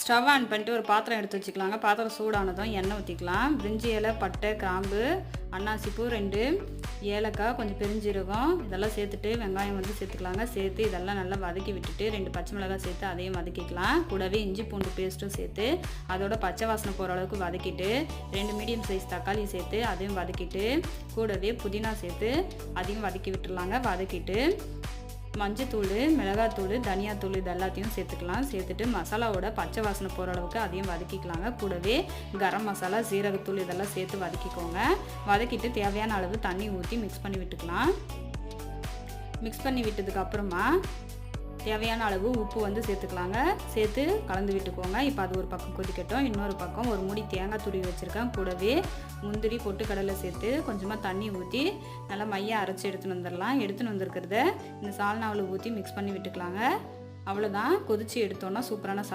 Stove on பண்ணிட்டு ஒரு பாத்திரம் எடுத்து வச்சுக்கலாங்க. பாத்திரம் சூடானதும் எண்ணெய் ஊற்றிக்கலாம் பிரிஞ்சி இலை பட்டை கிராம்பு அன்னாசிப்பூ ரெண்டு ஏலக்காய் கொஞ்சம் பெருஞ்சீரகம் இதெல்லாம் சேர்த்துட்டு வெங்காயம் வந்து சேர்த்துக்கலாங்க. சேர்த்து இதெல்லாம் நல்லா வதக்கி விட்டுட்டு ரெண்டு பச்சை மிளகாய் சேர்த்து அதையும் வதக்கிக்கலாம். கூடவே இஞ்சி பூண்டு பேஸ்ட்டும் சேர்த்து அதோட பச்சை வாசனை போகிற அளவுக்கு வதக்கிட்டு ரெண்டு மீடியம் சைஸ் தக்காளி சேர்த்து அதையும் வதக்கிட்டு கூடவே புதினா சேர்த்து அதையும் வதக்கி விட்டுடலாங்க. வதக்கிட்டு மஞ்சத்தூள் மிளகாத்தூள் தனியாத்தூள் இது எல்லாத்தையும் சேர்த்துக்கலாம். சேர்த்துட்டு மசாலாவோட பச்சை வாசனை போகிற அளவுக்கு அதையும் வதக்கிக்கலாங்க. கூடவே கரம் மசாலா சீரகத்தூள் இதெல்லாம் சேர்த்து வதக்கிக்கோங்க. வதக்கிட்டு தேவையான அளவு தண்ணி ஊற்றி மிக்ஸ் பண்ணி விட்டுக்கலாம். மிக்ஸ் பண்ணி விட்டதுக்கு அப்புறமா தேவையான அளவு உப்பு வந்து சேர்த்துக்கலாங்க. சேர்த்து கலந்து விட்டுக்கோங்க. இப்போ அது ஒரு பக்கம் கொதிக்கட்டும். இன்னொரு பக்கம் ஒரு மூடி தேங்காய் துருவி வச்சுருக்கேன். கூடவே முந்திரி பொட்டுக்கடலை சேர்த்து கொஞ்சமாக தண்ணி ஊற்றி நல்லா மையம் அரைச்சி எடுத்துன்னு வந்துடலாம் எடுத்துன்னு வந்திருக்கிறத இந்த சால்னாவில் ஊற்றி மிக்ஸ் பண்ணி விட்டுக்கலாங்க. அவ்வளோதான் கொதித்து எடுத்தோன்னா சூப்பரான சா